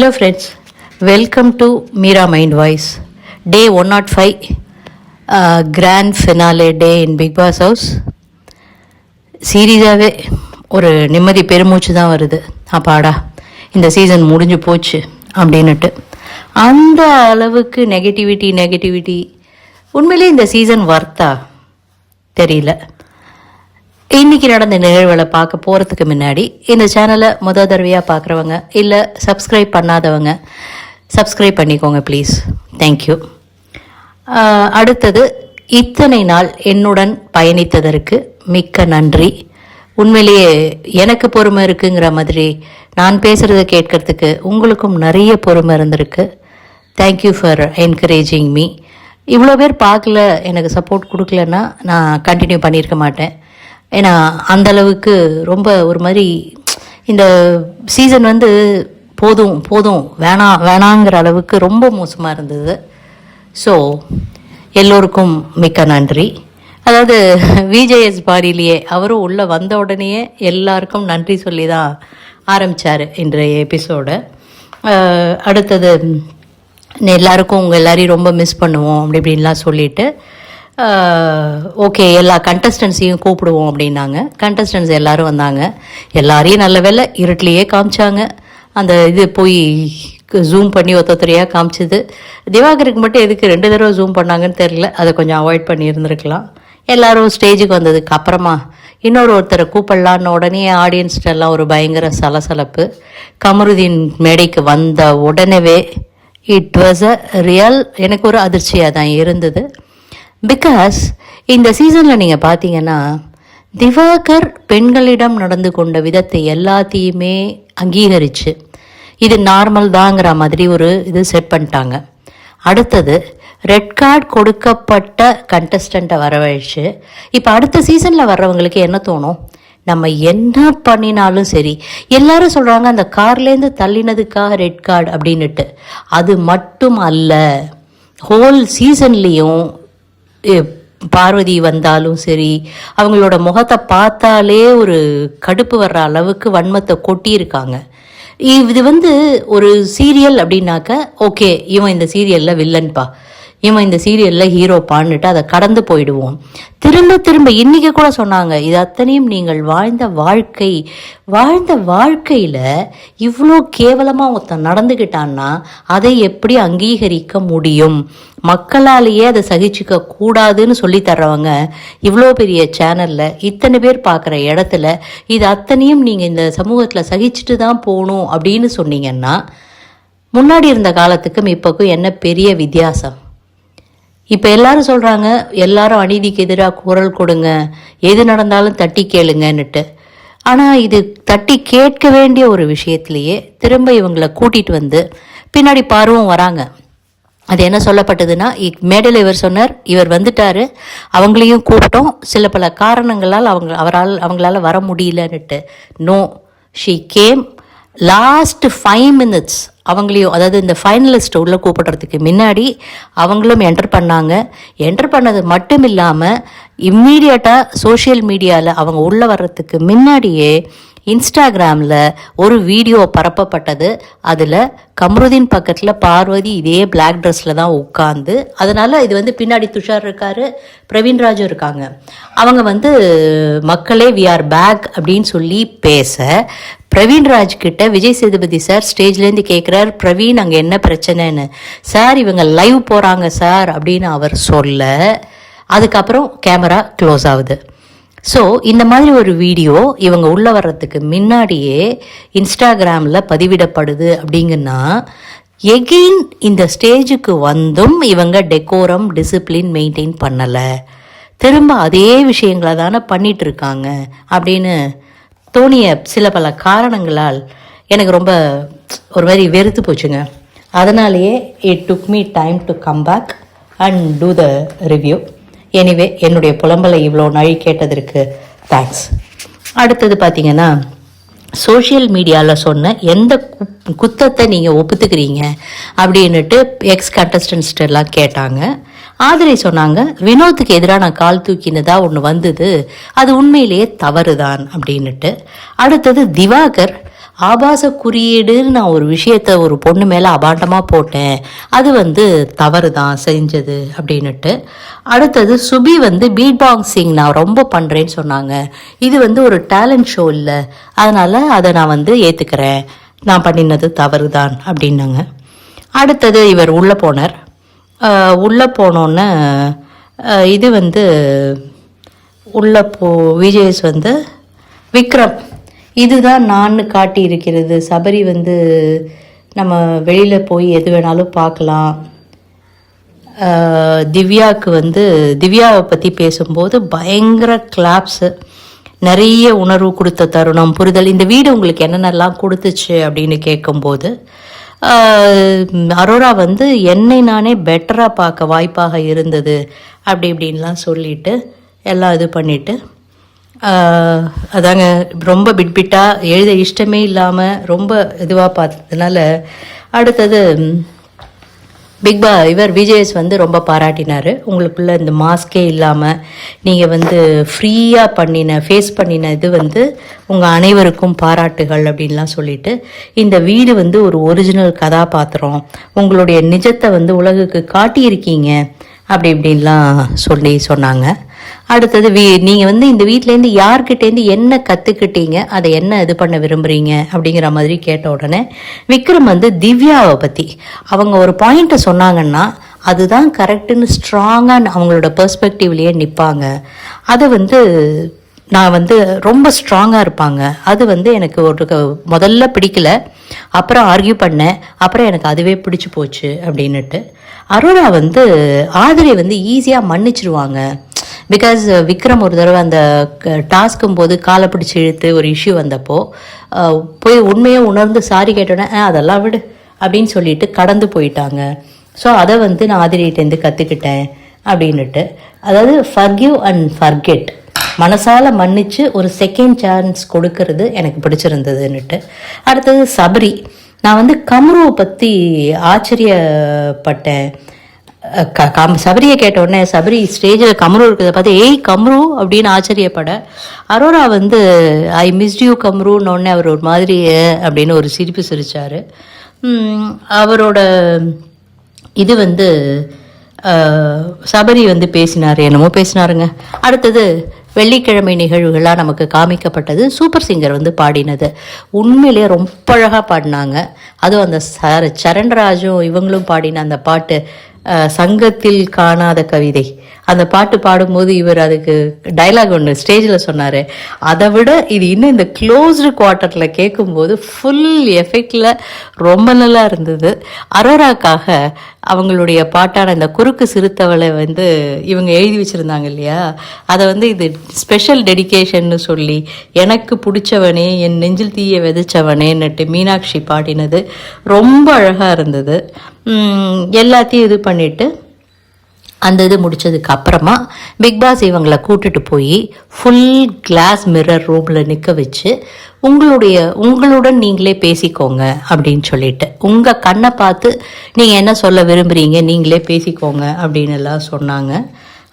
Hello friends welcome to Meera mind voice day one nought five grand finale day in Bigg Boss house சீரியஸாகவே ஒரு நிம்மதி பெருமூச்சு தான் வருது. அப்பாடா இந்த சீசன் முடிஞ்சு போச்சு அப்படின்னுட்டு. அந்த அளவுக்கு நெகட்டிவிட்டி நெகட்டிவிட்டி உண்மையிலேயே இந்த சீசன் வர்த்தா தெரியல. இன்னைக்கு நடந்த நிகழ்வுகளை பார்க்க போகிறதுக்கு முன்னாடி இந்த சேனலை முத தடவையாக பார்க்குறவங்க இல்லை சப்ஸ்கிரைப் பண்ணாதவங்க சப்ஸ்கிரைப் பண்ணிக்கோங்க ப்ளீஸ் தேங்க்யூ அடுத்தது இத்தனை நாள் என்னுடன் பயணித்ததற்கு மிக்க நன்றி. உண்மையிலேயே எனக்கு பொறுமை இருக்குங்கிற மாதிரி நான் பேசுகிறத கேட்கறதுக்கு உங்களுக்கும் நிறைய பொறுமை இருந்திருக்கு. தேங்க்யூ ஃபார் என்கரேஜிங் மீ இவ்வளோ பேர் பார்க்கல எனக்கு சப்போர்ட் கொடுக்கலன்னா நான் கண்டினியூ பண்ணியிருக்க மாட்டேன். ஏன்னா அந்த அளவுக்கு ரொம்ப ஒரு மாதிரி இந்த சீசன் வந்து போதும் போதும். வேணாம் வேணாங்கிற அளவுக்கு ரொம்ப மோசமாக இருந்தது. ஸோ எல்லோருக்கும் மிக்க நன்றி. அதாவது விஜேஎஸ் பாடியிலேயே அவரும் உள்ளே வந்த உடனேயே எல்லாருக்கும் நன்றி சொல்லி தான் ஆரம்பித்தார் இன்றைய எபிசோடு அடுத்தது எல்லாருக்கும் உங்கள் எல்லாரையும் ரொம்ப மிஸ் பண்ணுவோம் அப்படி இப்படின்லாம் சொல்லிவிட்டு ஓகே எல்லா கண்டஸ்டன்ஸையும் கூப்பிடுவோம் அப்படின்னாங்க. கண்டஸ்டன்ஸ் எல்லாரும் வந்தாங்க. எல்லாரையும் நல்ல வேலை இருட்டிலேயே காமிச்சாங்க. அந்த இது போய் ஜூம் பண்ணி ஒத்தொத்தரையாக காமிச்சது. திவாகருக்கு மட்டும் எதுக்கு ரெண்டு தடவை ஜூம் பண்ணாங்கன்னு தெரில அதை கொஞ்சம் அவாய்ட் பண்ணி இருந்திருக்கலாம். எல்லாரும் ஸ்டேஜுக்கு வந்ததுக்கு அப்புறமா இன்னொரு ஒருத்தரை கூப்பிடலான்னு உடனே ஆடியன்ஸ்டெல்லாம் ஒரு பயங்கர சலசலப்பு. கமருதீன் மேடைக்கு வந்த உடனே இட் வாஸ் அ ரியல் எனக்கு ஒரு அதிர்ச்சியாக தான் இருந்தது. பிகாஸ் இந்த சீசனில் நீங்கள் பார்த்தீங்கன்னா திவாகர் பெண்களிடம் நடந்து கொண்ட விதத்தை எல்லாத்தையுமே அங்கீகரித்து இது நார்மல் தாங்கிற மாதிரி ஒரு இது செட் பண்ணிட்டாங்க. அடுத்தது ரெட் கார்டு கொடுக்கப்பட்ட கண்டஸ்டண்ட்டை வரவழைச்சு இப்போ அடுத்த சீசனில் வர்றவங்களுக்கு என்ன தோணும்? நம்ம என்ன பண்ணினாலும் சரி எல்லாரும் சொல்கிறாங்க அந்த கார்லேருந்து தள்ளினதுக்காக ரெட் கார்டு அப்படின்னுட்டு. அது மட்டும் அல்ல ஹோல் சீசன்லேயும் பார்வதி வந்தாலும் சரி அவங்களோட முகத்தை பார்த்தாலே ஒரு கடுப்பு வர்ற அளவுக்கு வன்மத்தை கொட்டியிருக்காங்க. இது வந்து ஒரு சீரியல் அப்படின்னாக்க ஓகே இவன் இந்த சீரியலில் வில்லன்பா. இவன் இந்த சீரியலில் ஹீரோ பான்னுட்டு அதை கடந்து போயிடுவோம். திரும்ப திரும்ப இன்னைக்கு கூட சொன்னாங்க இது அத்தனையும் நீங்கள் வாழ்ந்த வாழ்க்கை. வாழ்ந்த வாழ்க்கையில் இவ்வளோ கேவலமாக ஒருத்தன் நடந்துக்கிட்டான்னா அதை எப்படி அங்கீகரிக்க முடியும்? மக்களாலேயே அதை சகிச்சுக்க கூடாதுன்னு சொல்லி தர்றவங்க இவ்வளோ பெரிய சேனலில் இத்தனை பேர் பார்க்குற இடத்துல இது அத்தனையும் நீங்கள் இந்த சமூகத்தில் சகிச்சுட்டு தான் போகணும் அப்படின்னு சொன்னீங்கன்னா முன்னாடி இருந்த காலத்துக்கும் இப்போக்கும் என்ன பெரிய வித்தியாசம்? இப்போ எல்லாரும் சொல்கிறாங்க எல்லாரும் அநீதிக்கு எதிராக குரல் கொடுங்க எது நடந்தாலும் தட்டி கேளுங்கன்னுட்டு. ஆனால் இது தட்டி கேட்க வேண்டிய ஒரு விஷயத்திலேயே திரும்ப இவங்களை கூட்டிகிட்டு வந்து பின்னாடி பார்வம் வராங்க. அது என்ன சொல்லப்பட்டதுன்னா மேடையில் இவர் சொன்னார் இவர் வந்துட்டார் அவங்களையும் கூப்பிட்டோம். சில பல காரணங்களால் அவங்க அவரால் அவங்களால வர முடியலன்னுட்டு. No she came last five minutes அவங்களையும் அதாவது இந்த ஃபைனலிஸ்ட் உள்ளே கூப்பிடுறதுக்கு முன்னாடி அவங்களும் என்டர் பண்ணாங்க. என்டர் பண்ணது மட்டும் இல்லாமல் இம்மீடியட்டாக சோஷியல் மீடியாவில் அவங்க உள்ளே வர்றதுக்கு முன்னாடியே இன்ஸ்டாகிராமில் ஒரு வீடியோ பரப்பப்பட்டது. அதில் கம்ருதீன் பக்கத்தில் பார்வதி இதே பிளாக் ட்ரெஸ்ஸில் தான் உட்காந்து அதனால் இது வந்து பின்னாடி துஷார் இருக்கார் பிரவீன்ராஜும் இருக்காங்க. அவங்க வந்து மக்களே வி ஆர் பேக் அப்படின்னு சொல்லி பேச பிரவீன்ராஜ் கிட்ட விஜய் சேதுபதி சார் ஸ்டேஜ்லேருந்து கேட்குறார் பிரவீன் அங்கே என்ன பிரச்சனைன்னு? சார் இவங்க லைவ் போகிறாங்க சார் அப்படின்னு அவர் சொல்ல அதுக்கப்புறம் கேமரா க்ளோஸ் ஆகுது. ஸோ இந்த மாதிரி ஒரு வீடியோ இவங்க உள்ளே வர்றதுக்கு முன்னாடியே இன்ஸ்டாகிராமில் பதிவிடப்படுது அப்படிங்கன்னா எகெயின் இந்த ஸ்டேஜுக்கு வந்தும் இவங்க டெக்கோரம் டிசிப்ளின் மெயின்டைன் பண்ணலை. திரும்ப அதே விஷயங்களை தானே பண்ணிட்டு இருக்காங்க அப்படின்னு தோணிய சில பல காரணங்களால் எனக்கு ரொம்ப ஒரு மாதிரி வெறுத்து போச்சுங்க. அதனாலேயே it took me time to come back and do the review anyway என்னுடைய புலம்பலை இவ்வளோ நழி கேட்டதற்கு தேங்க்ஸ் அடுத்தது பார்த்தீங்கன்னா சோஷியல் மீடியாவில் சொன்ன எந்த குத்தத்தை நீங்கள் ஒப்புத்துக்கிறீங்க அப்படின்னுட்டு எக்ஸ் கண்டஸ்டன்ஸ்ட் எல்லாம் கேட்டாங்க. ஆதிரை சொன்னாங்க வினோத்துக்கு எதிராக நான் கால் தூக்கினதா ஒன்று வந்தது அது உண்மையிலேயே தவறுதான் அப்படின்னுட்டு. அடுத்தது திவாகர் ஆபாச குறியீடுன்னு நான் ஒரு விஷயத்த ஒரு பொண்ணு மேலே அபாண்டமாக போட்டேன். அது வந்து தவறு தான் செஞ்சது அப்படின்னுட்டு. அடுத்தது சுபி வந்து பீட் பாக்ஸிங் நான் ரொம்ப பண்ணுறேன்னு சொன்னாங்க. இது வந்து ஒரு டேலண்ட் ஷோ இல்லை. அதனால் அதை நான் வந்து ஏற்றுக்கிறேன் நான் பண்ணினது தவறு தான் அப்படின்னாங்க. அடுத்தது இவர் உள்ளே போனார். உள்ளே போனோன்னே இது வந்து உள்ளே போ விஜயஸ் வந்து விக்ரம். இதுதான் நான் காட்டி இருக்கிறது சபரி வந்து நம்ம வெளியில் போய் எது வேணாலும் பார்க்கலாம். திவ்யாவுக்கு வந்து திவ்யாவை பற்றி பேசும்போது பயங்கர கிளாப்ஸு நிறைய உணர்வு கொடுத்த தருணம் புரிதல். இந்த வீடு உங்களுக்கு என்னென்னலாம் கொடுத்துச்சு அப்படின்னு கேட்கும்போது அரோரா வந்து என்னை நானே பெட்டராக பார்க்க வாய்ப்பாக இருந்தது அப்படி இப்படின்லாம் சொல்லிட்டு எல்லாம் இது பண்ணிவிட்டு அதாங்க ரொம்ப பிட்பிட்டாக எழுத இஷ்டமே இல்லாமல் ரொம்ப இதுவாக பார்த்ததுனால அடுத்தது பிக்பா பிக் இவர் விஜயஸ் வந்து ரொம்ப பாராட்டினார். உங்களுக்குள்ள இந்த மாஸ்கே இல்லாமல் நீங்கள் வந்து ஃப்ரீயாக பண்ணின ஃபேஸ் பண்ணின இது வந்து உங்கள் அனைவருக்கும் பாராட்டுகள் அப்படின்லாம் சொல்லிட்டு இந்த வீடு வந்து ஒரு ஒரிஜினல் கதாபாத்திரம். உங்களுடைய நிஜத்தை வந்து உலகுக்கு காட்டியிருக்கீங்க. அப்படி இப்படின்லாம் சொல்லி சொன்னாங்க. அடுத்தது வீ நீங்கள் வந்து இந்த வீட்டிலேருந்து யார்கிட்டேருந்து என்ன கற்றுக்கிட்டீங்க அதை என்ன இது பண்ண விரும்புகிறீங்க அப்படிங்கிற மாதிரி கேட்ட உடனே விக்ரம் வந்து திவ்யாவை பற்றி அவங்க ஒரு பாயிண்ட்டை சொன்னாங்கன்னா அதுதான் கரெக்டுன்னு ஸ்ட்ராங்காக அவங்களோட பெர்ஸ்பெக்டிவ்லேயே நிற்பாங்க அதை வந்து நான் வந்து ரொம்ப ஸ்ட்ராங்காக இருப்பாங்க. அது வந்து எனக்கு ஒரு க- முதல்ல பிடிக்கல அப்புறம் ஆர்கியூ பண்ணேன் அப்புறம் எனக்கு அதுவே பிடிச்சி போச்சு அப்படின்னுட்டு அரோரா வந்து ஆதிரை வந்து ஈஸியாக மன்னிச்சிருவாங்க. பிகாஸ் விக்ரம் uh, ஒரு தடவை அந்த uh, டாஸ்க்கும் போது காலை பிடிச்சி இழுத்து ஒரு இஷ்யூ வந்தப்போ uh, போய் உண்மையை உணர்ந்து சாரி கேட்டோன்னே அதெல்லாம் விடு அப்படின்னு சொல்லிட்டு கடந்து போயிட்டாங்க. ஸோ அதை வந்து நான் ஆதிரியிட்டேருந்து கற்றுக்கிட்டேன் அப்படின்னுட்டு. அதாவது ஃபர்கிவ் அண்ட் ஃபர்கெட் மனசால மன்னிச்சு ஒரு செகண்ட் சான்ஸ் கொடுக்கறது எனக்கு பிடிச்சிருந்ததுன்னுட்டு. அடுத்தது சபரி. நான் வந்து கம்ருவை பற்றி ஆச்சரியப்பட்டேன். கம் சபரியை கேட்ட உடனே சபரி ஸ்டேஜில் கம்ரு இருக்கிறத பார்த்து ஏய் கம்ரு அப்படின்னு ஆச்சரியப்பட. அரோரா வந்து ஐ மிஸ் யூ கம்ருன்னு உடனே அவர் ஒரு மாதிரி அப்படின்னு ஒரு சிரிப்பு சிரித்தார் அவரோட இது வந்து சபரி வந்து பேசினார் என்னமோ பேசினாருங்க. அடுத்தது வெள்ளிக்கிழமை நிகழ்வுகளாக நமக்கு காமிக்கப்பட்டது சூப்பர் சிங்கர் வந்து பாடினது. உண்மையிலேயே ரொம்ப அழகாக பாடினாங்க. அதுவும் அந்த சர சரண்ராஜும் இவங்களும் பாடின அந்த பாட்டு சங்கத்தில் காணாத கவிதை. அந்த பாட்டு பாடும்போது இவர் அதுக்கு டைலாக் ஒன்று ஸ்டேஜில் சொன்னார். அதை விட இது இன்னும் இந்த க்ளோஸ்டு குவார்ட்டரில் கேட்கும்போது ஃபுல் எஃபெக்டில் ரொம்ப நல்லா இருந்தது. அரோராக்காக அவங்களுடைய பாட்டான இந்த குறுக்கு சிறுத்தவளை வந்து இவங்க எழுதி வச்சுருந்தாங்க இல்லையா? அதை வந்து இது ஸ்பெஷல் டெடிகேஷன்னு சொல்லி எனக்கு பிடிச்சவனே என் நெஞ்சில் தீய விதைச்சவனேன்னுட்டு மீனாட்சி பாடினது. ரொம்ப அழகாக இருந்தது. எல்லாத்தையும் இது பண்ணிவிட்டு அந்த இது முடித்ததுக்கு அப்புறமா பிக் பாஸ் இவங்களை கூட்டிட்டு போய் ஃபுல் கிளாஸ் மிரர் ரூமில் நிற்க வச்சு உங்களுடைய உங்களுடன் நீங்களே பேசிக்கோங்க அப்படின்னு சொல்லிட்டு உங்கள் கண்ணை பார்த்து நீங்கள் என்ன சொல்ல விரும்புகிறீங்க நீங்களே பேசிக்கோங்க அப்படின்னு எல்லாம் சொன்னாங்க.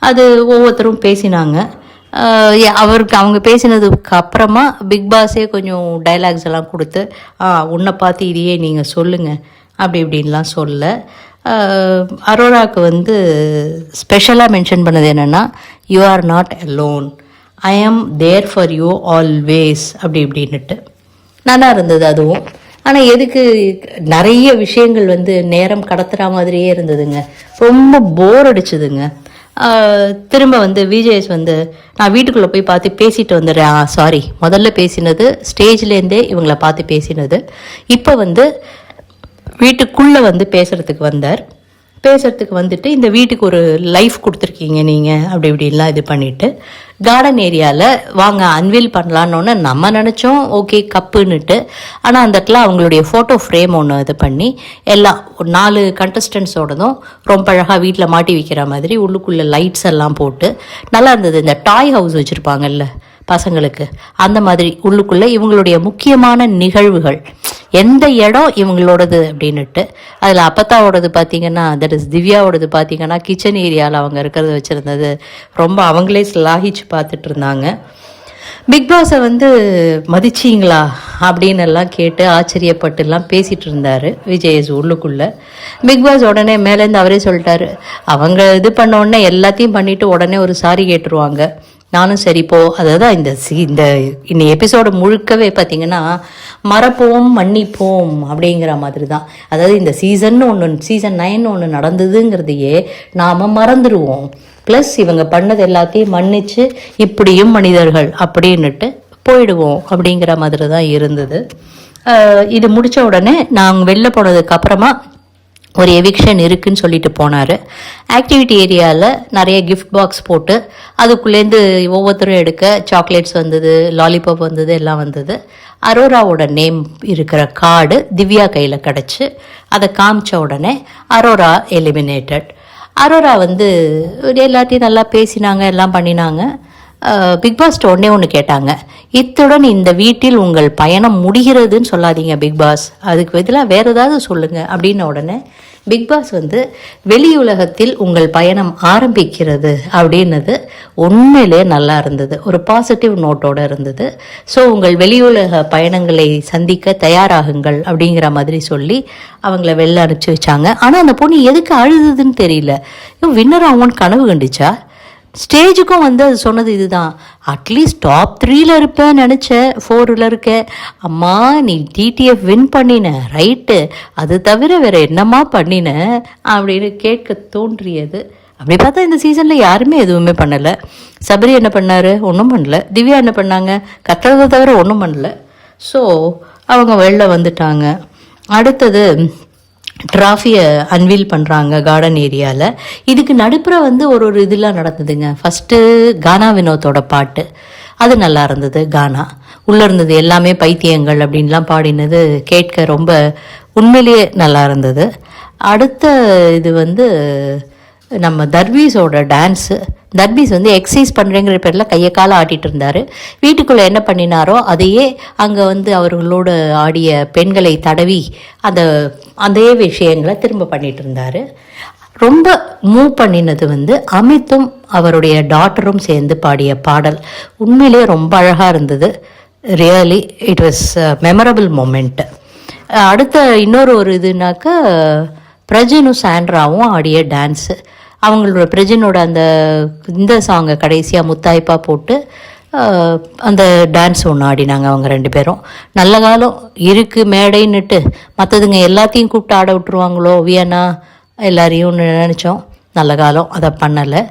அது ஒவ்வொருத்தரும் பேசினாங்க. அவருக்கு அவங்க பேசினதுக்கு அப்புறமா பிக் பாஸே கொஞ்சம் டைலாக்ஸ் எல்லாம் கொடுத்து ஆ உன்னை பார்த்து இதையே நீங்கள் சொல்லுங்கள் அப்படி இப்படின்லாம் சொல்ல. அரோராவுக்கு அரோராக்கு வந்து ஸ்பெஷலாக மென்ஷன் பண்ணது என்னென்னா you are not alone I am there for you always அப்படி இப்படின்னுட்டு. நல்லா இருந்தது அதுவும். ஆனால் எதுக்கு நிறைய விஷயங்கள் வந்து நேரம் கடத்துகிற மாதிரியே இருந்ததுங்க. ரொம்ப போர் அடிச்சுதுங்க. திரும்ப வந்து விஜேஎஸ் வந்து நான் வீட்டுக்குள்ளே போய் பார்த்து பேசிட்டு வந்துடுறேன். சாரி முதல்ல பேசினது ஸ்டேஜ்லேருந்தே இவங்களை பார்த்து பேசினது. இப்போ வந்து வீட்டுக்குள்ளே வந்து பேசுகிறதுக்கு வந்தார். பேசுகிறதுக்கு வந்துட்டு இந்த வீட்டுக்கு ஒரு லைஃப் கொடுத்துருக்கீங்க நீங்கள் அப்படி இப்படின்லாம் இது பண்ணிவிட்டு கார்டன் ஏரியாவில் வாங்க அன்வீல் பண்ணலான்னு நம்ம நினச்சோம் ஓகே கப்புன்னுட்டு. ஆனால் அந்த இடத்துல அவங்களுடைய ஃபோட்டோ ஃப்ரேம் ஒன்று இது பண்ணி எல்லாம் ஒரு நாலு கண்டஸ்டன்ஸோடதும் ரொம்ப அழகாக வீட்டில் மாட்டி வைக்கிற மாதிரி உள்ளுக்குள்ளே லைட்ஸ் எல்லாம் போட்டு நல்லா இருந்தது. இந்த டாய் ஹவுஸ் வச்சுருப்பாங்கல்ல பசங்களுக்கு. அந்த மாதிரி உள்ளுக்குள்ள இவங்களுடைய முக்கியமான நிகழ்வுகள். எந்த இடம் இவங்களோடது அப்படின்னுட்டு அதில் அப்பத்தாவோடது பார்த்தீங்கன்னா தட் இஸ் திவ்யாவோடது பார்த்தீங்கன்னா கிச்சன் ஏரியாவில் அவங்க இருக்கிறத வச்சுருந்தது. ரொம்ப அவங்களே ஸ்லாகிச்சு பார்த்துட்டு இருந்தாங்க. பிக் பாஸை வந்து மதிச்சிங்களா? அப்படின்னு எல்லாம் கேட்டு ஆச்சரியப்பட்டுலாம் பேசிகிட்டு இருந்தார் விஜயஸ் உள்ளுக்குள்ளே. பிக் பாஸ் உடனே மேலேருந்து அவரே சொல்லிட்டாரு அவங்க இது பண்ண உடனே எல்லாத்தையும் பண்ணிவிட்டு உடனே ஒரு சாரி கேட்டுருவாங்க. நானும் சரி போ. அதாவது இந்த சி இந்த இந்த எபிசோடு முழுக்கவே பார்த்தீங்கன்னா மறப்போம் மன்னிப்போம் அப்படிங்கிற மாதிரி தான் அதாவது இந்த சீசன் ஒன்று சீசன் நைன் ஒன்று நடந்ததுங்கிறதையே நாம் மறந்துடுவோம். ப்ளஸ் இவங்க பண்ணது எல்லாத்தையும் மன்னிச்சு இப்படியும் மனிதர்கள் அப்படின்னுட்டு போயிடுவோம் அப்படிங்கிற மாதிரி தான் இருந்தது இது முடித்த உடனே நாங்கள் வெளில போனதுக்கு அப்புறமா ஒரு எவிக்ஷன் இருக்குன்னு சொல்லிட்டு போனார். ஆக்டிவிட்டி ஏரியாவில் நிறைய கிஃப்ட் பாக்ஸ் போட்டு அதுக்குள்ளேருந்து ஒவ்வொருத்தரும் எடுக்க சாக்லேட்ஸ் வந்தது லாலிபாப் வந்தது எல்லாம் வந்தது. அரோராவோட நேம் இருக்கிற கார்டு திவ்யா கையில் கிடச்சி அதை காமிச்ச உடனே அரோரா எலிமினேட்டட் அரோரா வந்து எல்லாத்தையும் நல்லா பேசினாங்க எல்லாம் பண்ணினாங்க. பிக் பாஸ் உடனே ஒன்று கேட்டாங்க. இத்துடன் இந்த வீட்டில் உங்கள் பயணம் முடிகிறதுன்னு சொல்லாதீங்க பிக் பாஸ் அதுக்கு பதிலாக வேற ஏதாவது சொல்லுங்க அப்படின்ன உடனே பிக் பாஸ் வந்து வெளியுலகத்தில் உங்கள் பயணம் ஆரம்பிக்கிறது அப்படின்னது உண்மையிலே நல்லா இருந்தது. ஒரு பாசிட்டிவ் நோட்டோட இருந்தது. ஸோ உங்கள் வெளியுலக பயணங்களை சந்திக்க தயாராகுங்கள் அப்படிங்கிற மாதிரி சொல்லி அவங்கள வெளில அனுப்பிச்சி வச்சாங்க. ஆனால் அந்த பொண்ணு எதுக்கு அழுதுதுன்னு தெரியல. வின்னர் ஆகும்னு கனவு கண்டுச்சா? ஸ்டேஜுக்கும் வந்து அது சொன்னது இதுதான். அட்லீஸ்ட் டாப் த்ரீல இருப்பேன் நினச்சேன் ஃபோரில் இருக்க. அம்மா நீ டிடிஎஃப் வின் பண்ணின ரைட்டு அது தவிர வேற என்னம்மா பண்ணின? அப்படின்னு கேட்க தோன்றியது. அப்படி பார்த்தா இந்த சீசனில் யாருமே எதுவுமே பண்ணலை. சபரி என்ன பண்ணார்? ஒன்றும் பண்ணல. திவ்யா என்ன பண்ணாங்க? கத்துறதை தவிர ஒன்றும் பண்ணல. ஸோ அவங்க வெளில வந்துட்டாங்க. அடுத்தது ட்ராஃபியை அன்வீல் பண்ணுறாங்க கார்டன் ஏரியாவில் இதுக்கு நடுப்புற வந்து ஒரு ஒரு இதெல்லாம் நடந்ததுங்க. ஃபஸ்ட்டு கானா வினோத்தோட பாட்டு. அது நல்லா இருந்தது கானா உள்ளே இருந்தது எல்லாமே பைத்தியங்கள் அப்படின்லாம் பாடினது கேட்க ரொம்ப உண்மையிலேயே நல்லா இருந்தது. அடுத்த இது வந்து நம்ம தர்வீஸோட டான்ஸு தர்பீஸ் வந்து எக்ஸசைஸ் பண்ணுறேங்கிற பேரில் கையை காலை ஆட்டிட்டு இருந்தார். வீட்டுக்குள்ளே என்ன பண்ணினாரோ அதையே அங்கே வந்து அவர்களோடு ஆடிய பெண்களை தடவி அந்த அதே விஷயங்களை திரும்ப பண்ணிட்டு இருந்தார். ரொம்ப மூவ் பண்ணினது வந்து அமித்தும் அவருடைய டாட்டரும் சேர்ந்து பாடிய பாடல். உண்மையிலேயே ரொம்ப அழகாக இருந்தது. Really it was memorable moment அடுத்த இன்னொரு ஒரு இதுனாக்கா பிரஜனும் சாண்ட்ராவும் ஆடிய டான்ஸு அவங்களோட பிரஜனோட அந்த இந்த சாங்கை கடைசியாக முத்தாய்ப்பாக போட்டு அந்த டான்ஸ் ஒன்று ஆடினாங்க அவங்க ரெண்டு பேரும். நல்ல காலம். இருக்குது மேடைன்னுட்டு. மற்றதுங்க எல்லாத்தையும் கூப்பிட்டு ஆட விட்டுருவாங்களோ வியனா எல்லாரையும் நினச்சோம். நல்ல காலம். அதை பண்ணலை.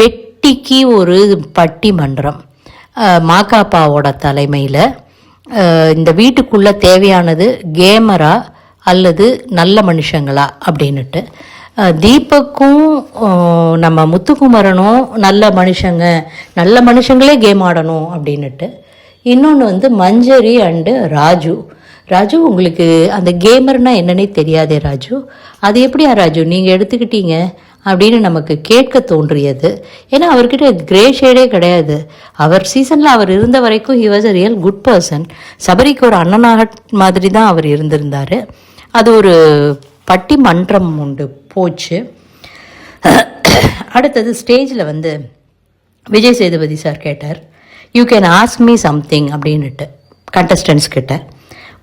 வெட்டிக்கு ஒரு பட்டி மன்றம். மாக்காப்பாவோட தலைமையில் இந்த வீட்டுக்குள்ளே தேவையானது கேமரா அல்லது நல்ல மனுஷங்களா அப்படின்னுட்டு. தீபக்கும் நம்ம முத்துக்குமரனும் நல்ல மனுஷங்க நல்ல மனுஷங்களே கேம் ஆடணும் அப்படின்னுட்டு. இன்னொன்று வந்து மஞ்சரி அண்டு ராஜு. ராஜு உங்களுக்கு அந்த கேமர்னா என்னன்னே தெரியாதே ராஜு. அது எப்படியா ராஜு நீங்கள் எடுத்துக்கிட்டீங்க அப்படின்னு நமக்கு கேட்க தோன்றியது. ஏன்னா அவர்கிட்ட கிரே ஷேடே கிடையாது. அவர் சீசனில் அவர் இருந்த வரைக்கும் he was a real good person சபரிக்கு ஒரு அண்ணனாக மாதிரி தான் அவர் இருந்திருந்தார். அது ஒரு பட்டி மன்றம் உண்டு. போச்சு. அடுத்தது ஸ்டேஜில் வந்து விஜய் சேதுபதி சார் கேட்டார். You can ask me something அப்படின்னுட்டு கண்டஸ்டன்ஸ் கிட்ட.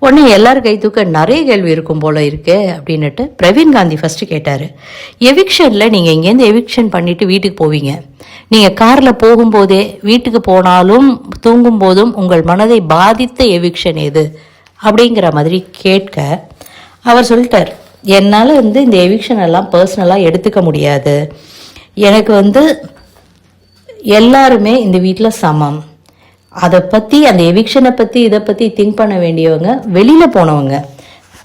உடனே எல்லார் கை தூக்க நிறைய கேள்வி இருக்கும் போல இருக்கு அப்படின்னுட்டு பிரவீன் காந்தி ஃபஸ்ட்டு கேட்டார். எவிக்ஷனில் நீங்கள் இங்கேருந்து எவிக்ஷன் பண்ணிவிட்டு வீட்டுக்கு போவீங்க. நீங்கள் காரில் போகும்போதே வீட்டுக்கு போனாலும் தூங்கும் போதும் உங்கள் மனதை பாதித்த எவிக்ஷன் எது? அப்படிங்கிற மாதிரி கேட்க அவர் சொல்லிட்டார். என்னால் வந்து இந்த எவிக்ஷன் எல்லாம் பர்சனலாக எடுத்துக்க முடியாது. எனக்கு வந்து எல்லாருமே இந்த வீட்டில் சமம். அதை பற்றி அந்த எவிக்ஷனை பற்றி இதை பற்றி திங்க் பண்ண வேண்டியவங்க வெளியில் போனவங்க.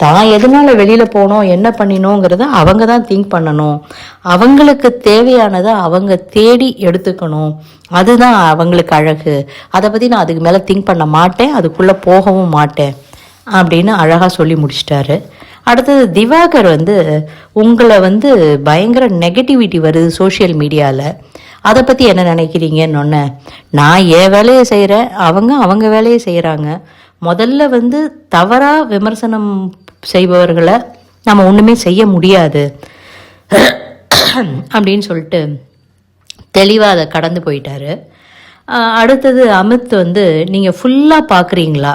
தான் எதனால வெளியில் போனோம் என்ன பண்ணினோங்கிறத அவங்க தான் திங்க் பண்ணணும். அவங்களுக்கு தேவையானதை அவங்க தேடி எடுத்துக்கணும். அதுதான் அவங்களுக்கு அழகு. அதை பற்றி நான் அதுக்கு மேலே திங்க் பண்ண மாட்டேன் அதுக்குள்ளே போகவும் மாட்டேன் அப்படின்னு அழகாக சொல்லி முடிச்சிட்டாரு. அடுத்தது திவாகர் வந்து உங்களை வந்து பயங்கர நெகட்டிவிட்டி வருது சோஷியல் மீடியாவில் அதை பற்றி என்ன நினைக்கிறீங்கன்னு ஒன்று நான் என் வேலையை செய்கிறேன் அவங்க அவங்க வேலையை செய்கிறாங்க முதல்ல வந்து தவறாக விமர்சனம் செய்பவர்களை நம்ம ஒன்றுமே செய்ய முடியாது. அப்படின்னு சொல்லிட்டு தெளிவாக அதை கடந்து போயிட்டாரு. அடுத்தது அமித் வந்து நீங்கள் ஃபுல்லாக பார்க்குறீங்களா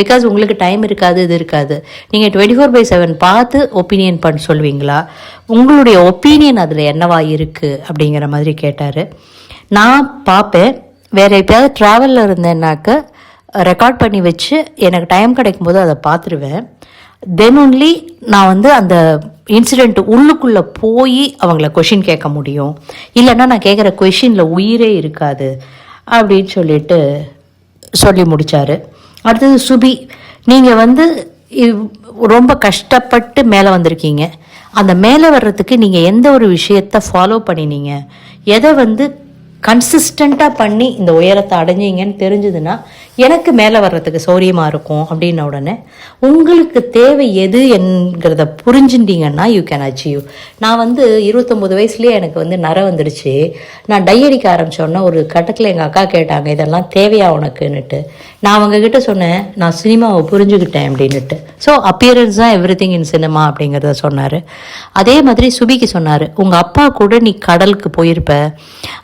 பிகாஸ் உங்களுக்கு டைம் இருக்காது இது இருக்காது. நீங்கள் டுவெண்ட்டி ஃபோர் பை செவன் பார்த்து ஒப்பீனியன் பண்ண சொல்வீங்களா? உங்களுடைய ஒப்பீனியன் அதில் என்னவா இருக்குது அப்படிங்கிற மாதிரி கேட்டார். நான் பார்ப்பேன். வேறு எப்பயாவது ட்ராவலில் இருந்தேன்னாக்க ரெக்கார்ட் பண்ணி வச்சு எனக்கு டைம் கிடைக்கும் போது அதை பார்த்துருவேன். தென் ஒன்லி நான் வந்து அந்த இன்சிடெண்ட் உள்ளுக்குள்ளே போய் அவங்கள கொஷின் கேட்க முடியும். இல்லைன்னா நான் கேட்குற கொஷினில் உயிரே இருக்காது அப்படின்னு சொல்லிட்டு சொல்லி முடித்தாரு அடுத்தது சுபி நீங்கள் வந்து இவ்- ரொம்ப கஷ்டப்பட்டு மேலே வந்திருக்கீங்க. அந்த மேலே வர்றதுக்கு நீங்கள் எந்த ஒரு விஷயத்தை ஃபாலோ பண்ணினீங்க? எதை வந்து கன்சிஸ்டண்ட்டாக பண்ணி இந்த உயரத்தை அடைஞ்சீங்கன்னு தெரிஞ்சதுன்னா எனக்கு மேலே வர்றதுக்கு சௌரியமாக இருக்கும் அப்படின்ன உடனே உங்களுக்கு தேவை எது என்கிறத புரிஞ்சுட்டீங்கன்னா யூ கேன் அச்சீவ் நான் வந்து இருபத்தொம்போது வயசுலேயே எனக்கு வந்து நர வந்துடுச்சு. நான் டை அடிக்க ஆரம்பிச்சோன்னே ஒரு கட்டத்தில் எங்கள் அக்கா கேட்டாங்க இதெல்லாம் தேவையா உனக்குன்னுட்டு? நான் அவங்கக்கிட்ட சொன்னேன் நான் சினிமாவை புரிஞ்சுக்கிட்டேன் அப்படின்னுட்டு. ஸோ அப்பியரன்ஸ் தான் எவ்ரி திங் இன் சினிமா அப்படிங்கிறத சொன்னார். அதே மாதிரி சுபிக்கு சொன்னார் உங்கள் அப்பா கூட நீ கடலுக்கு போயிருப்ப.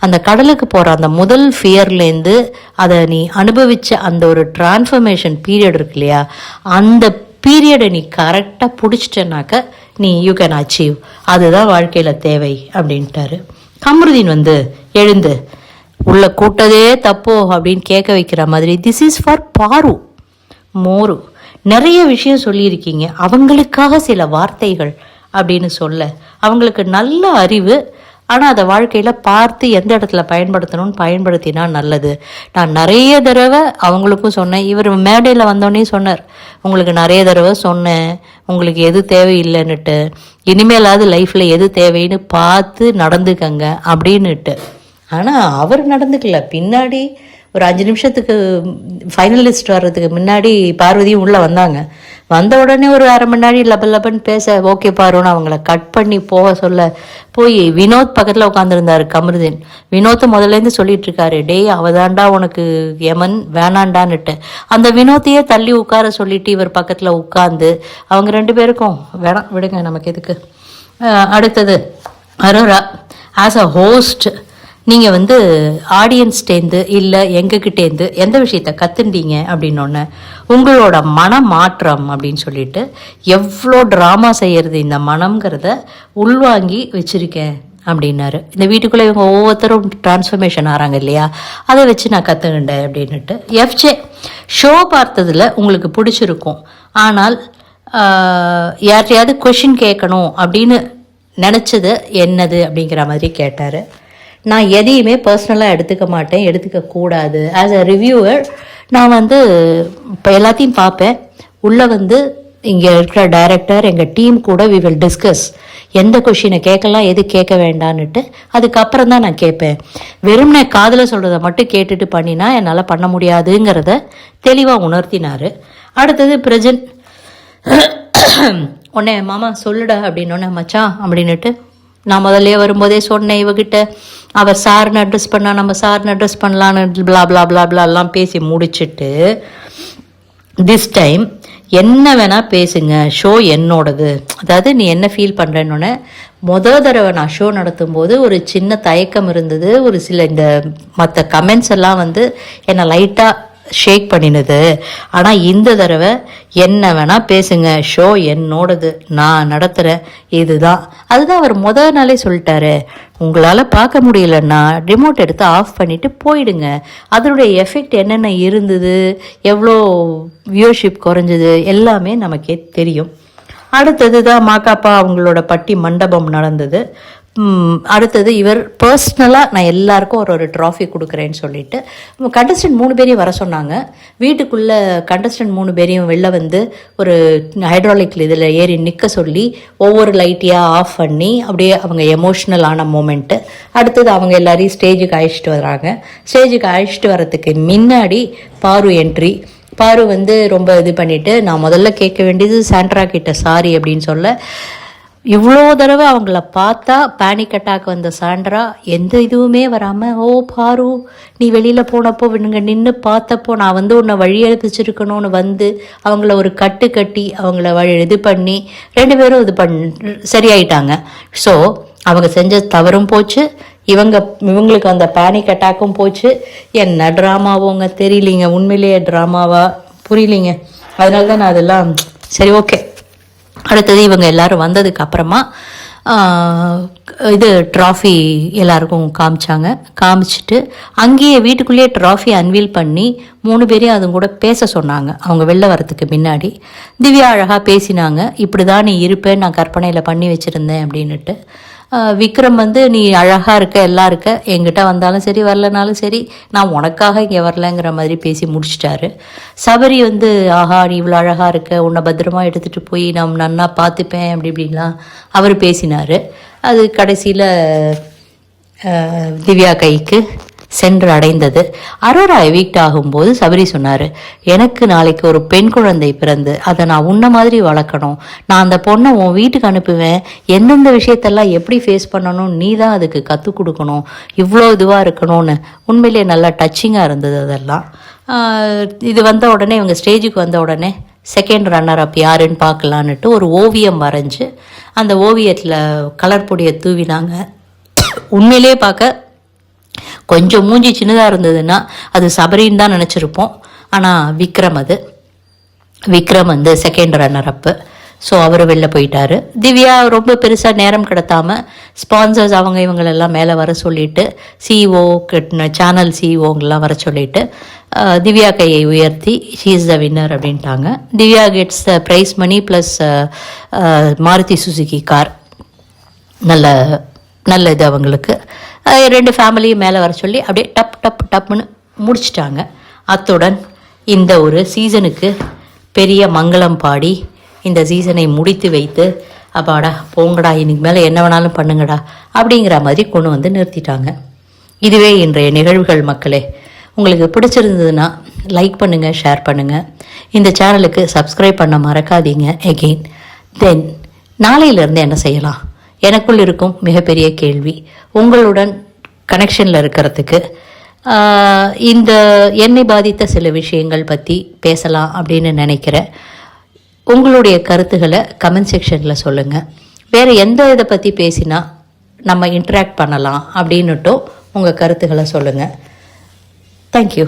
அந்த கடல் கடலுக்கு போகிற அந்த முதல் ஃபியர்லேருந்து அதை நீ அனுபவிச்ச அந்த ஒரு டிரான்ஸ்ஃபர்மேஷன் பீரியட் இருக்கு இல்லையா? அந்த பீரியடை நீ கரெக்டாக பிடிச்சிட்டனாக்க நீ யூ கேன் அச்சீவ் அதுதான் வாழ்க்கையில் தேவை அப்படின்ட்டாரு. கமருதீன் வந்து எழுந்து உள்ள கூட்டதே தப்போ அப்படின்னு கேட்க வைக்கிற மாதிரி திஸ் இஸ் ஃபார் பாரு மோரு நிறைய விஷயம் சொல்லியிருக்கீங்க. அவங்களுக்காக சில வார்த்தைகள் அப்படின்னு சொல்ல அவங்களுக்கு நல்ல அறிவு ஆனால் அதை வாழ்க்கையில் பார்த்து எந்த இடத்துல பயன்படுத்தணும்னு பயன்படுத்தினா நல்லது. நான் நிறைய தடவை அவங்களுக்கும் சொன்னேன். இவர் மேடையில் வந்தோடனே சொன்னார். உங்களுக்கு நிறைய தடவை சொன்னேன். உங்களுக்கு எது தேவையில்லைன்னுட்டு. இனிமேலாவது லைஃப்பில் எது தேவைன்னு பார்த்து நடந்துக்கங்க. அப்படின்னுட்டு. ஆனால் அவர் நடந்துக்கல. பின்னாடி ஒரு அஞ்சு நிமிஷத்துக்கு ஃபைனல் லிஸ்ட் வர்றதுக்கு முன்னாடி பார்வதியும் உள்ளே வந்தாங்க. வந்த உடனே ஒரு அரை மணி நேரம் லப லபன்னு பேச ஓகே பாருன்னு அவங்கள கட் பண்ணி போக சொல்ல. போய் வினோத் பக்கத்தில் உட்காந்துருந்தாரு கமருதீன். வினோத்தை முதலேருந்து சொல்லிட்டு இருக்காரு டேய் அவதாண்டா உனக்கு யமன் வேணாண்டான்னுட்டு. அந்த வினோத்தையே தள்ளி உட்கார சொல்லிட்டு இவர் பக்கத்தில் உட்காந்து அவங்க ரெண்டு பேருக்கும் வேணாம் விடுங்க நமக்கு எதுக்கு? அடுத்தது அரோரா ஆஸ் அ ஹோஸ்ட் நீங்கள் வந்து ஆடியன்ஸ்டேந்து இல்லை எங்ககிட்டேருந்து எந்த விஷயத்த கற்றுண்டீங்க அப்படின்னொன்னே உங்களோட மன மாற்றம் அப்படின்னு சொல்லிட்டு எவ்வளோ ட்ராமா செய்யறது இந்த மனம்ங்கிறத உள்வாங்கி வச்சுருக்கேன் அப்படின்னாரு. இந்த வீட்டுக்குள்ளே இவங்க ஒவ்வொருத்தரும் டிரான்ஸ்ஃபர்மேஷன் ஆகிறாங்க இல்லையா? அதை வச்சு நான் கற்றுக்கிட்டேன் அப்படின்னுட்டு. எஃப்ஜே ஷோ பார்த்ததுல உங்களுக்கு பிடிச்சிருக்கும். ஆனால் ஆஹ், யார்கிட்டயாவது கொஷின் கேட்கணும் அப்படின்னு நினச்சது என்னது அப்படிங்கிற மாதிரி கேட்டார். நான் எதையுமே பர்சனலாக எடுத்துக்க மாட்டேன் எடுத்துக்க கூடாது. ஆஸ் அ ரிவ்யூவர் நான் வந்து இப்போ எல்லாத்தையும் பார்ப்பேன். உள்ளே வந்து இங்கே இருக்கிற டைரக்டர் எங்கள் டீம் கூட வி வில் டிஸ்கஸ் எந்த கொஷினை கேட்கலாம் எது கேட்க வேண்டான்னுட்டு அதுக்கப்புறம் தான் நான் கேட்பேன். வெறும் நான் காதில் சொல்கிறத மட்டும் கேட்டுட்டு பண்ணினா என்னால் பண்ண முடியாதுங்கிறத தெளிவாக உணர்த்தினார். அடுத்தது பிரஜன். உன்னை மாமா சொல்லுடா அப்படின்னு மச்சான் அப்படின்னுட்டு நான் முதல்ல வரும்போதே சொன்னேன் இவகிட்ட அவள் சார்னு அட்ரஸ் பண்ணால் நம்ம சார்னு அட்ரஸ் பண்ணலான்னு பிளா பிளா பிளா பிளாலாம் எல்லாம் பேசி முடிச்சுட்டு திஸ் டைம் என்ன வேணால் பேசுங்க ஷோ என்னோடது. அதாவது நீ என்ன ஃபீல் பண்ணுறேன்னொன்னே முத தடவை நான் ஷோ நடத்தும் போது ஒரு சின்ன தயக்கம் இருந்தது. ஒரு சில இந்த மற்ற கமெண்ட்ஸ் எல்லாம் வந்து என்னை லைட்டாக ஷேக் பண்ணினது. ஆனால் இந்த தடவை என்ன வேணால் பேசுங்க. ஷோ என்னோடது. நான் நடத்துகிறேன் இதுதான். அதுதான் அவர் முத நாளே சொல்லிட்டாரு. உங்களால் பார்க்க முடியலன்னா ரிமோட் எடுத்து ஆஃப் பண்ணிவிட்டு போயிடுங்க. அதனுடைய எஃபெக்ட் என்னென்ன இருந்தது? எவ்வளோ வியூஷிப் குறைஞ்சது? எல்லாமே நமக்கே தெரியும். அடுத்தது தான் மாக்காப்பா அவங்களோட பட்டி மண்டபம் நடந்தது. அடுத்தது இவர் பர்சனலாக நான் எல்லாருக்கும் ஒரு ஒரு ட்ராஃபி கொடுக்குறேன்னு சொல்லிட்டு கண்டஸ்டன்ட் மூணு பேரையும் வர சொன்னாங்க. வீட்டுக்குள்ளே கண்டஸ்டன்ட் மூணு பேரையும் வெளில வந்து ஒரு ஹைட்ராலிக்கில் இதில் ஏறி நிற்க சொல்லி ஒவ்வொரு லைட்டையாக ஆஃப் பண்ணி அப்படியே அவங்க எமோஷ்னலான மூமெண்ட்டு அடுத்தது அவங்க எல்லாரையும் ஸ்டேஜுக்கு அழைச்சிட்டு வராங்க. ஸ்டேஜுக்கு அழைச்சிட்டு வரதுக்கு முன்னாடி பாரு என்ட்ரி பாரு வந்து ரொம்ப இது பண்ணிவிட்டு நான் முதல்ல கேட்க வேண்டியது சாண்ட்ரா கிட்ட சாரி அப்படின்னு சொல்ல இவ்வளோ தடவை அவங்கள பார்த்தா பேனிக் அட்டாக் வந்த சாண்ட்ரா எந்த இதுவுமே வராமல் ஓ பாரு நீ வெளியில் போனப்போ இவனுங்க நின்று பார்த்தப்போ நான் வந்து உன்னை வழி எழுப்பிச்சிருக்கணும்னு வந்து அவங்கள ஒரு கட்டு கட்டி அவங்கள வழி இது பண்ணி ரெண்டு பேரும் இது பண் சரியாயிட்டாங்க. ஸோ அவங்க செஞ்ச தவறும் போச்சு. இவங்க இவங்களுக்கு அந்த பேனிக் அட்டாக்கும் போச்சு. என்ன ட்ராமாவோங்க தெரியலீங்க. உண்மையிலேயே ட்ராமாவா புரியலீங்க. அதனால தான் நான் அதெல்லாம் சரி ஓகே அடுத்தது இவங்க எல்லாரும் வந்ததுக்கு அப்புறமா இது ட்ராஃபி எல்லாருக்கும் காமிச்சாங்க. காமிச்சிட்டு அங்கேயே வீட்டுக்குள்ளேயே ட்ராஃபி அன்வீல் பண்ணி மூணு பேரையும் அதுங்க கூட பேச சொன்னாங்க. அவங்க வெளில வரத்துக்கு முன்னாடி திவ்யா அழகாக பேசினாங்க. இப்படி தான் நீ இருப்பேன் நான் கற்பனையில் பண்ணி வச்சுருந்தேன் அப்படின்னுட்டு. விக்ரம் வந்து நீ அழகாக இருக்க எல்லாம் இருக்க. எங்கிட்ட வந்தாலும் சரி வரலனாலும் சரி நான் உனக்காக இங்கே வரலங்கிற மாதிரி பேசி முடிச்சிட்டாரு. சபரி வந்து ஆஹா நீ இவ்வளோ அழகாக இருக்க. உன்னை பத்திரமா எடுத்துகிட்டு போய் நான் நன்னா பார்த்துப்பேன் அப்படி இப்படின்லாம் அவர் பேசினார். அது கடைசியில் திவ்யா கைக்கு. சென்று அடைந்தது அரோரா எவிக்ட் ஆகும்போது சபரி சொன்னார் எனக்கு நாளைக்கு ஒரு பெண் குழந்தை பிறந்து அதை நான் உன்ன மாதிரி வளர்க்கணும். நான் அந்த பொண்ணை உன் வீட்டுக்கு அனுப்புவேன். எந்தெந்த விஷயத்தெல்லாம் எப்படி ஃபேஸ் பண்ணணும் நீ தான் அதுக்கு கற்றுக் கொடுக்கணும். இவ்வளோ இதுவாக இருக்கணும்னு. உண்மையிலேயே நல்லா டச்சிங்காக இருந்தது அதெல்லாம். இது வந்த உடனே இவங்க ஸ்டேஜுக்கு வந்த உடனே செகண்ட் ரன்னர் அப் யாருன்னு பார்க்கலான்னுட்டு ஒரு ஓவியம் வரைஞ்சி அந்த ஓவியத்தில் கலர் பொடியை தூவினாங்க. உண்மையிலேயே பார்க்க கொஞ்சம் மூஞ்சி சின்னதாக இருந்ததுன்னா அது சபரின்னு தான் நினச்சிருப்போம். ஆனால் விக்ரம் அது. விக்ரம் வந்து செகண்ட் ரன்னர் அப்பு ஸோ அவர் வெளில போயிட்டார். திவ்யா ரொம்ப பெருசாக நேரம் கிடத்தாமல் ஸ்பான்சர்ஸ் அவங்க இவங்களெல்லாம் மேலே வர சொல்லிட்டு சிஇஓ சேனல் சிஇஓங்கெல்லாம் வர சொல்லிட்டு திவ்யா கையை உயர்த்தி ஷீ இஸ் த வின்னர் அப்படின்ட்டாங்க. Divya gets the prize money plus Maruti Suzuki car. நல்ல நல்ல இது அவங்களுக்கு. ரெண்டு ஃபேமிலியும் மேலே வர சொல்லி அப்படியே டப் டப் டப்னு முடிச்சிட்டாங்க. அத்துடன் இந்த ஒரு சீசனுக்கு பெரிய மங்களம் பாடி இந்த சீசனை முடித்து வைத்து அப்பாடா போங்கடா இன்னைக்கு மேலே என்ன வேணாலும் பண்ணுங்கடா அப்படிங்கிற மாதிரி கொண்டு வந்து நிறுத்திட்டாங்க. இதுவே இன்றைய நிகழ்வுகள் மக்களே. உங்களுக்கு பிடிச்சிருந்ததுன்னா லைக் பண்ணுங்கள் ஷேர் பண்ணுங்கள் இந்த சேனலுக்கு சப்ஸ்கிரைப் பண்ண மறக்காதீங்க. எகெயின் தென் நாளையிலேருந்து என்ன செய்யலாம்? எனக்குள் இருக்கும் மிகப்பெரிய கேள்வி. உங்களுடன் கனெக்ஷனில் இருக்கிறதுக்கு இந்த என்னை பாதித்த சில விஷயங்கள் பற்றி பேசலாம் அப்படின்னு நினைக்கிறேன் உங்களுடைய கருத்துக்களை கமெண்ட் செக்ஷனில் சொல்லுங்கள் வேறு எந்த இதை பற்றி பேசினா நம்ம இன்ட்ராக்ட் பண்ணலாம் அப்படின்னுட்டும் உங்கள் கருத்துக்களை சொல்லுங்கள் தேங்க்யூ